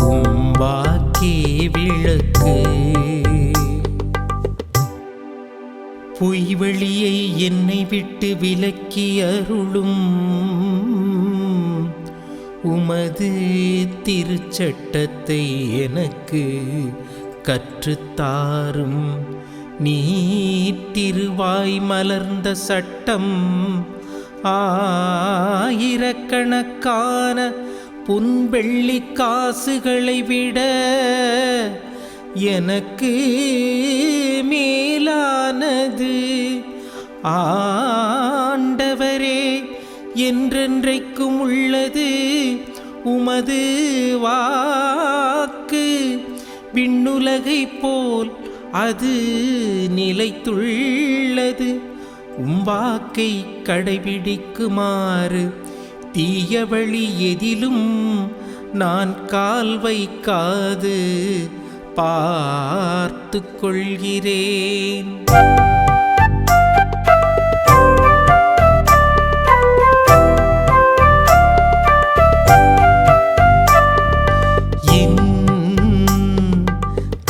உம்பாக்கே விளக்கு. பொய்வழியை என்னை விட்டு விலக்கி அருளும் உமது திருச்சட்டத்தை எனக்கு கற்றுத்தாரும் நீ திருவாய் மலர்ந்த சட்டம் ஆயிரக்கணக்கான புன்வெள்ளி காசுகளை விட எனக்கு மேலானது. ஆண்டவரே என்றென்றைக்கும் உள்ளது உமது வாக்கு. விண்ணுலகை போல் அது நிலைத்துள்ளது. உம்பாக்கை கடைபிடிக்குமாறு தீய வழி எதிலும் நான் கால் வைக்காது பார்த்து கொள்கிறேன்.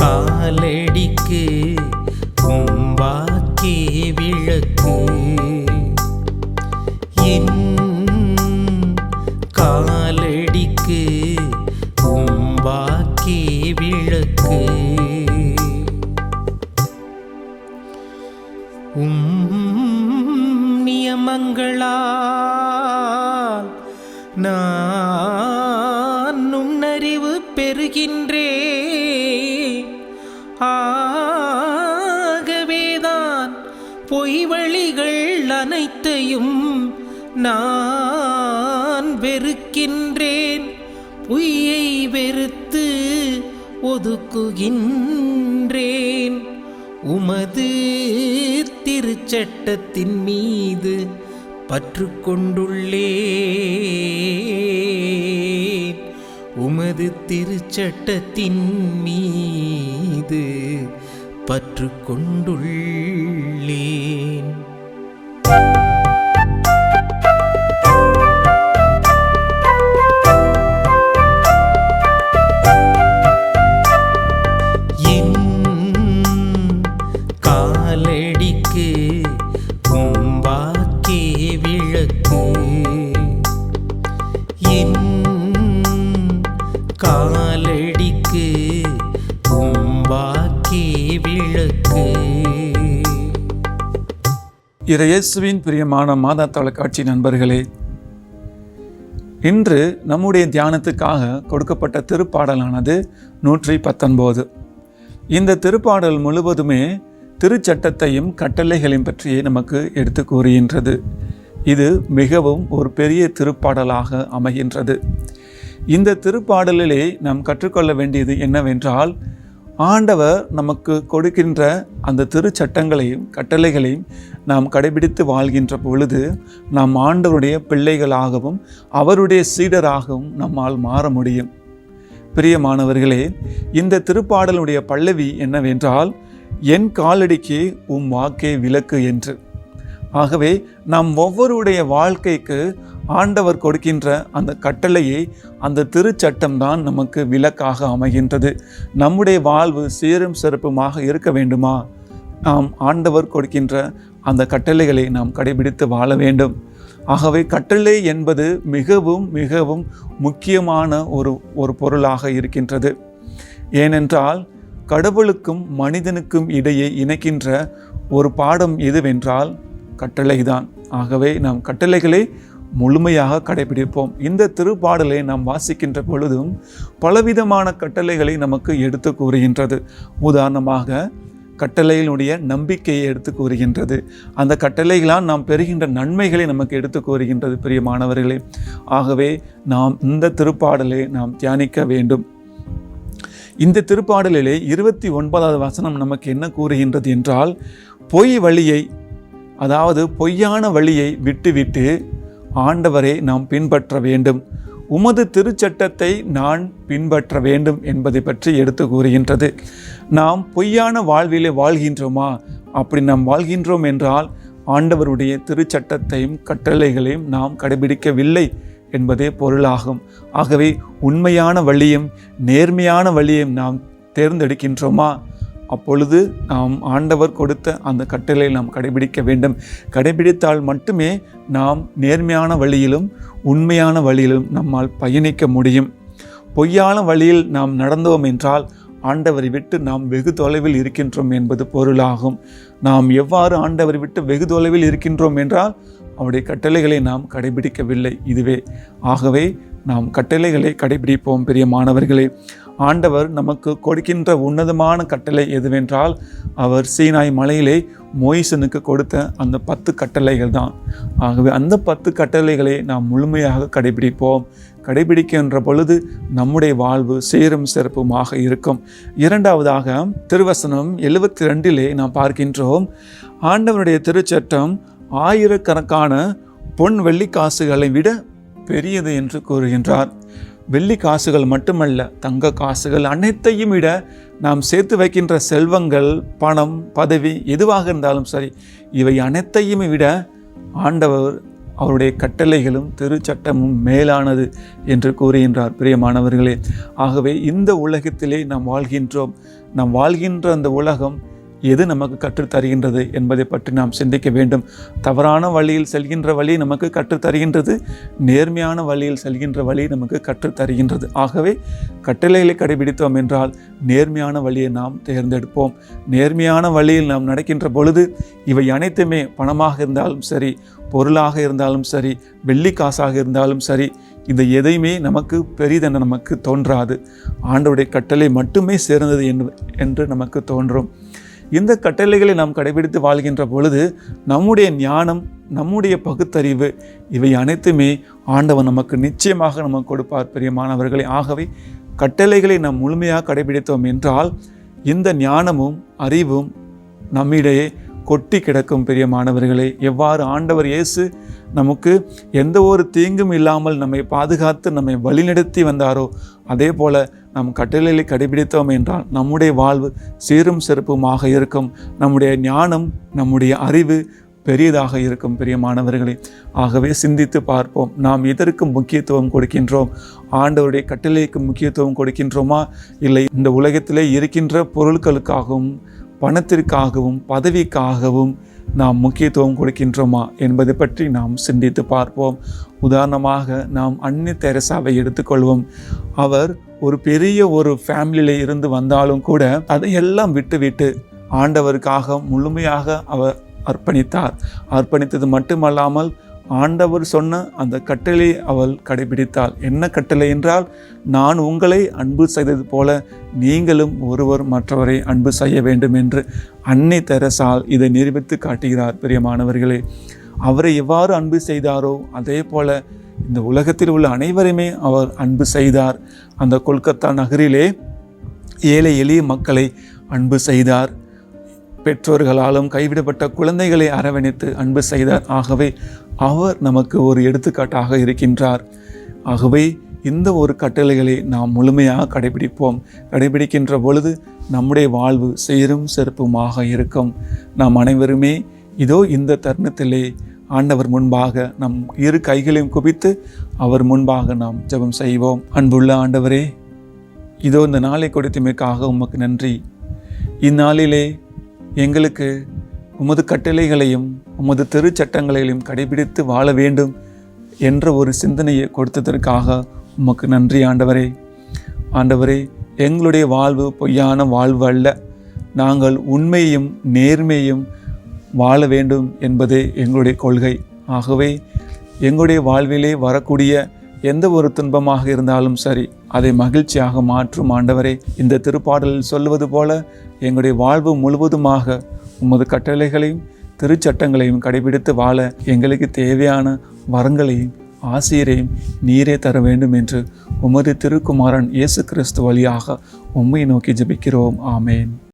காலடிக்கு உம் நான் நுண்ணறிவு பெறுகின்றே. ஆகவேதான் பொய் வழிகள் அனைத்தையும் நான் வெறுக்கின்றேன். பொய்யை வெறுத்து ஒதுக்குகின்றேன் உமது திருச்சட்டத்தின் மீது பற்று கொண்டுள்ளேன் உமது திருச்சட்டத்தின் மீது பற்று கொண்டுள்ளேன் இறையேசுவின் பிரியமான மாதா தொலைக்காட்சி நண்பர்களே இன்று நம்முடைய தியானத்துக்காக கொடுக்கப்பட்ட திருப்பாடலானது நூற்றி பத்தொன்பது. இந்த திருப்பாடல் முழுவதுமே திருச்சட்டத்தையும் கட்டளைகளையும் பற்றியே நமக்கு எடுத்து கூறுகின்றது. இது மிகவும் ஒரு பெரிய திருப்பாடலாக அமைகின்றது. இந்த திருப்பாடலிலே நாம் கற்றுக்கொள்ள வேண்டியது என்னவென்றால் ஆண்டவர் நமக்கு கொடுக்கின்ற அந்த திருச்சட்டங்களையும் கட்டளைகளையும் நாம் கடைபிடித்து வாழ்கின்ற பொழுது நாம் ஆண்டவருடைய பிள்ளைகளாகவும் அவருடைய சீடராகவும் நம்மால் மாற முடியும். பிரியமானவர்களே இந்த திருப்பாடலுடைய பல்லவி என்னவென்றால் என் காலடிக்கு உம் வாக்கே விளக்கு என்று. ஆகவே நாம் ஒவ்வொருடைய வாழ்க்கைக்கு ஆண்டவர் கொடுக்கின்ற அந்த கட்டளையை அந்த திருச்சட்டம் தான் நமக்கு விளக்காக அமைகின்றது. நம்முடைய வாழ்வு சீரும் சிறப்புமாக இருக்க வேண்டுமா? நாம் ஆண்டவர் கொடுக்கின்ற அந்த கட்டளைகளை நாம் கடைபிடித்து வாழ வேண்டும். ஆகவே கட்டளை என்பது மிகவும் மிகவும் முக்கியமான ஒரு ஒரு பொருளாக இருக்கின்றது. ஏனென்றால் கடவுளுக்கும் மனிதனுக்கும் இடையே இணைக்கின்ற ஒரு பாடம் எதுவென்றால் கட்டளைதான். ஆகவே நாம் கட்டளைகளை முழுமையாக கடைபிடிப்போம். இந்த திருப்பாடலை நாம் வாசிக்கின்ற பொழுதும் பலவிதமான கட்டளைகளை நமக்கு எடுத்து கூறுகின்றது. உதாரணமாக கட்டளையினுடைய நம்பிக்கையை எடுத்து கூறுகின்றது. அந்த கட்டளைகளால் நாம் பெறுகின்ற நன்மைகளை நமக்கு எடுத்து கூறுகின்றது பிரியமானவர்களே. ஆகவே நாம் இந்த திருப்பாடலை நாம் தியானிக்க வேண்டும். இந்த திருப்பாடலிலே இருபத்தி ஒன்பதாவது வசனம் நமக்கு என்ன கூறுகின்றது என்றால் பொய் வழியை அதாவது பொய்யான வழியை விட்டுவிட்டு ஆண்டவரை நாம் பின்பற்ற வேண்டும். உமது திருச்சட்டத்தை நான் பின்பற்ற வேண்டும் என்பதை பற்றி எடுத்து கூறுகின்றது. நாம் பொய்யான வாழ்விலே வாழ்கின்றோமா? அப்படி நாம் வாழ்கின்றோம் என்றால் ஆண்டவருடைய திருச்சட்டத்தையும் கட்டளைகளையும் நாம் கடைபிடிக்கவில்லை என்பதே பொருளாகும். ஆகவே உண்மையான வழியும் நேர்மையான வழியும் நாம் தேர்ந்தெடுக்கின்றோமா? அப்பொழுது நாம் ஆண்டவர் கொடுத்த அந்த கட்டளை நாம் கடைபிடிக்க வேண்டும். கடைபிடித்தால் மட்டுமே நாம் நேர்மையான வழியிலும் உண்மையான வழியிலும் நம்மால் பயணிக்க முடியும். பொய்யான வழியில் நாம் நடந்தோம் என்றால் ஆண்டவரை விட்டு நாம் வெகு தொலைவில் இருக்கின்றோம் என்பது பொருளாகும். நாம் எவ்வாறு ஆண்டவரை விட்டு வெகு தொலைவில் இருக்கின்றோம் என்றால் அவருடைய கட்டளைகளை நாம் கடைபிடிக்கவில்லை இதுவே. ஆகவே நாம் கட்டளைகளை கடைபிடிப்போம் பெரிய மாணவர்களே ஆண்டவர் நமக்கு கொடுக்கின்ற உன்னதமான கட்டளை எதுவென்றால் அவர் சீனாய் மலையிலே மொய்சனுக்கு கொடுத்த அந்த பத்து கட்டளைகள் தான். ஆகவே அந்த பத்து கட்டளைகளை நாம் முழுமையாக கடைபிடிப்போம். கடைபிடிக்கின்ற பொழுது நம்முடைய வாழ்வு சீரும் சிறப்புமாக இருக்கும். இரண்டாவதாக திருவசனம் எழுபத்தி ரெண்டிலே நாம் பார்க்கின்றோம் ஆண்டவருடைய திருச்சட்டம் ஆயிரக்கணக்கான பொன் வெள்ளி காசுகளை விட பெரியது என்று கூறுகின்றார். வெள்ளி காசுகள் மட்டுமல்ல தங்க காசுகள் அனைத்தையும் விட நாம் சேர்த்து வைக்கின்ற செல்வங்கள் பணம் பதவி எதுவாக இருந்தாலும் சரி இவை அனைத்தையும் விட ஆண்டவர் அவருடைய கட்டளைகளும் திருச்சட்டமும் மேலானது என்று கூறுகின்றார். பிரியமானவர்களே ஆகவே இந்த உலகத்திலே நாம் வாழ்கின்றோம். நாம் வாழ்கின்ற அந்த உலகம் எது நமக்கு கற்றுத் தருகின்றது என்பதை பற்றி நாம் சிந்திக்க வேண்டும். தவறான வழியில் செல்கின்ற வழி நமக்கு கற்றுத் தருகின்றது நேர்மையான வழியில் செல்கின்ற வழி நமக்கு கற்றுத் தருகின்றது ஆகவே கட்டளைகளை கடைபிடித்தோம் என்றால் நேர்மையான வழியை நாம் தேர்ந்தெடுப்போம். நேர்மையான வழியில் நாம் நடக்கின்ற பொழுது இவை அனைத்துமே பணமாக இருந்தாலும் சரி பொருளாக இருந்தாலும் சரி வெள்ளி காசாக இருந்தாலும் சரி இந்த எதையுமே நமக்கு பெரிதென நமக்கு தோன்றாது. ஆண்டவுடைய கட்டளை மட்டுமே சேர்ந்தது என்று நமக்கு தோன்றும். இந்த கட்டளைகளை நாம் கடைபிடித்து வாழ்கின்ற பொழுது நம்முடைய ஞானம் நம்முடைய பகுத்தறிவு இவை அனைத்துமே ஆண்டவன் நமக்கு நிச்சயமாக நமக்கு கொடுப்பார். பிரியமானவர்களே ஆகவே கட்டளைகளை நாம் முழுமையாக கடைபிடித்தோம் என்றால் இந்த ஞானமும் அறிவும் நம்மிடையே கொட்டி கிடக்கும். பெரிய மாணவர்களே எவ்வாறு ஆண்டவர் இயேசு நமக்கு எந்த ஒரு தீங்கும் இல்லாமல் நம்மை பாதுகாத்து நம்மை வழிநடத்தி வந்தாரோ அதே போல் நம் கட்டளைகளை கடைபிடித்தோம் என்றால் நம்முடைய வாழ்வு சீரும் சிறப்புமாக இருக்கும். நம்முடைய ஞானம் நம்முடைய அறிவு பெரியதாக இருக்கும் பெரிய மாணவர்களே ஆகவே சிந்தித்து பார்ப்போம். நாம் எதற்கு முக்கியத்துவம் கொடுக்கின்றோம்? ஆண்டவருடைய கட்டளைக்கு முக்கியத்துவம் கொடுக்கின்றோமா? இல்லை இந்த உலகத்திலே இருக்கின்ற பொருட்களுக்காகவும் பணத்திற்காகவும் பதவிக்காகவும் நாம் முக்கியத்துவம் கொடுக்கின்றோமா என்பதை பற்றி நாம் சிந்தித்து பார்ப்போம். உதாரணமாக நாம் அன்னி தெரசாவை எடுத்துக்கொள்வோம் அவர் ஒரு பெரிய ஒரு ஃபேமிலியில இருந்து வந்தாலும் கூட அதையெல்லாம் விட்டுவிட்டு ஆண்டவருக்காக முழுமையாக அவர் அர்ப்பணித்தார். அர்ப்பணித்தது மட்டுமல்லாமல் ஆண்டவர் சொன்ன அந்த கட்டளை அவள் கடைபிடித்தாள். என்ன கட்டளை என்றால் நான் உங்களை அன்பு செய்தது போல நீங்களும் ஒருவர் மற்றவரை அன்பு செய்ய வேண்டும் என்று அன்னை தெரசால் இதை நிரூபித்து காட்டுகிறார். பெரிய மாணவர்களே அவரை எவ்வாறு அன்பு செய்தாரோ அதே போல இந்த உலகத்தில் உள்ள அனைவருமே அவர் அன்பு செய்தார். அந்த கொல்கத்தா நகரிலே ஏழை எளிய மக்களை அன்பு செய்தார். பெற்றோர்களாலும் கைவிடப்பட்ட குழந்தைகளை அரவணைத்து அன்பு செய்தார். ஆகவே அவர் நமக்கு ஒரு எடுத்துக்காட்டாக இருக்கின்றார். ஆகவே இந்த ஒரு கட்டளைகளை நாம் முழுமையாக கடைபிடிப்போம். கடைபிடிக்கின்ற பொழுது நம்முடைய வாழ்வு சீரும் சிறப்புமாக இருக்கும். நாம் அனைவருமே இதோ இந்த தருணத்திலே ஆண்டவர் முன்பாக நம் இரு கைகளையும் குவித்து அவர் முன்பாக நாம் ஜெபம் செய்வோம். அன்புள்ள ஆண்டவரே இதோ இந்த நாளை கொடுத்தமைக்காக உமக்கு நன்றி. இந்நாளிலே எங்களுக்கு உமது கட்டளைகளையும் உமது திருச்சட்டங்களையும் கடைபிடித்து வாழ வேண்டும் என்ற ஒரு சிந்தனையை கொடுத்ததற்காக உமக்கு நன்றி ஆண்டவரே. ஆண்டவரே எங்களுடைய வாழ்வு பொய்யான வாழ்வு அல்ல. நாங்கள் உண்மையும் நேர்மையும் வாழ வேண்டும் என்பதே எங்களுடைய கொள்கை. ஆகவே எங்களுடைய வாழ்விலே வரக்கூடிய எந்த ஒரு துன்பமாக இருந்தாலும் சரி அதை மகிழ்ச்சியாக மாற்றும் ஆண்டவரே. இந்த திருப்பாடலில் சொல்லுவது போல எங்களுடைய வாழ்வு முழுவதுமாக உமது கட்டளைகளையும் திருச்சட்டங்களையும் கடைபிடித்து வாழ எங்களுக்கு தேவையான வரங்களையும் ஆசிரியரையும் நீரே தர வேண்டும் என்று உமது திருக்குமாரன் இயேசு கிறிஸ்து வழியாக உம்மை நோக்கி ஜபிக்கிறோம். ஆமேன்.